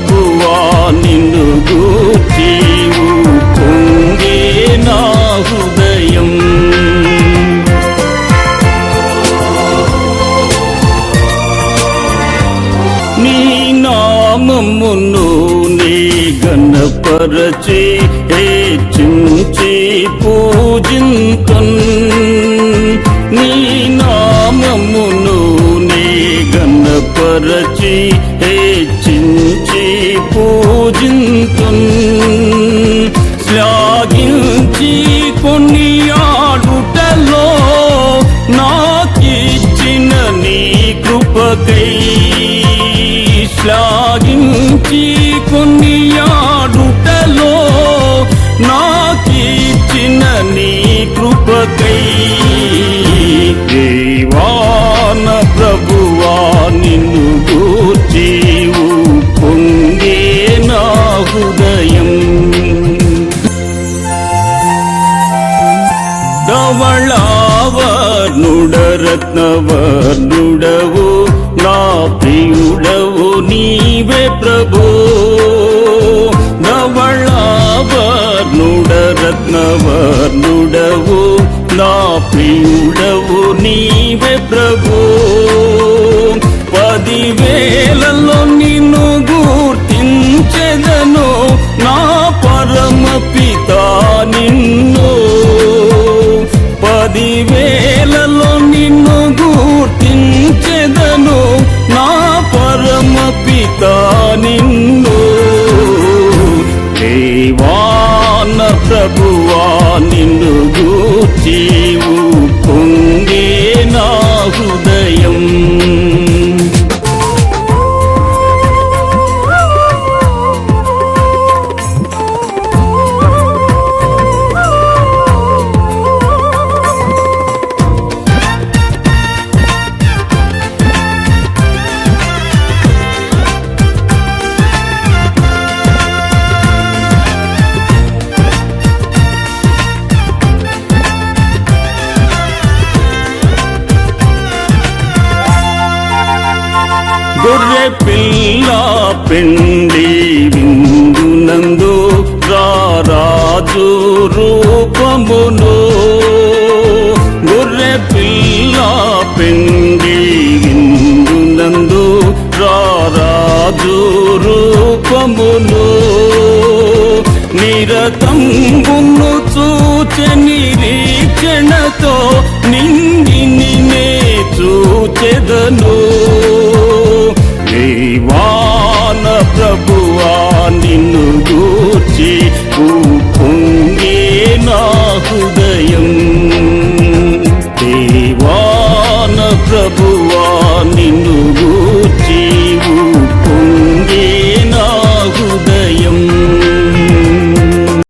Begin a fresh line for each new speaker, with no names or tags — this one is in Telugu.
ప్రభువా నిన్ను గూర్చీవు పొందే నా హృదయం. నీ నామమును నీ గణపరచి హేచించి పూజింతన్. నీ నామమును గణపరచి హెచ్చించి పూజింతున్. శ్లాఘించి కొన్ని ఆడుటలో నాకిచ్చిన నీ కృపకై. శ్లాఘించి కొనియాడుటలో ధవళావర్ణుడరత్నవర్ణుడవు నా ప్రియుడవు నీవే ప్రభు ధవళావర్ణుడరత్నవర్ణుడవు నా ప్రియుడవు నీవే ప్రభు ప్రభువా నిన్ను గూర్చీవు? గొర్రె పిల్ల పెండి విందునందు రాజు రూపమును. గొర్రె పిల్ల పెండి విందునందు రాజు రూపమును. నిరతంబును చూచని రీక్షణతో నిండి ప్రభువా నిన్ను గూర్చి పొంగే నా హృదయం.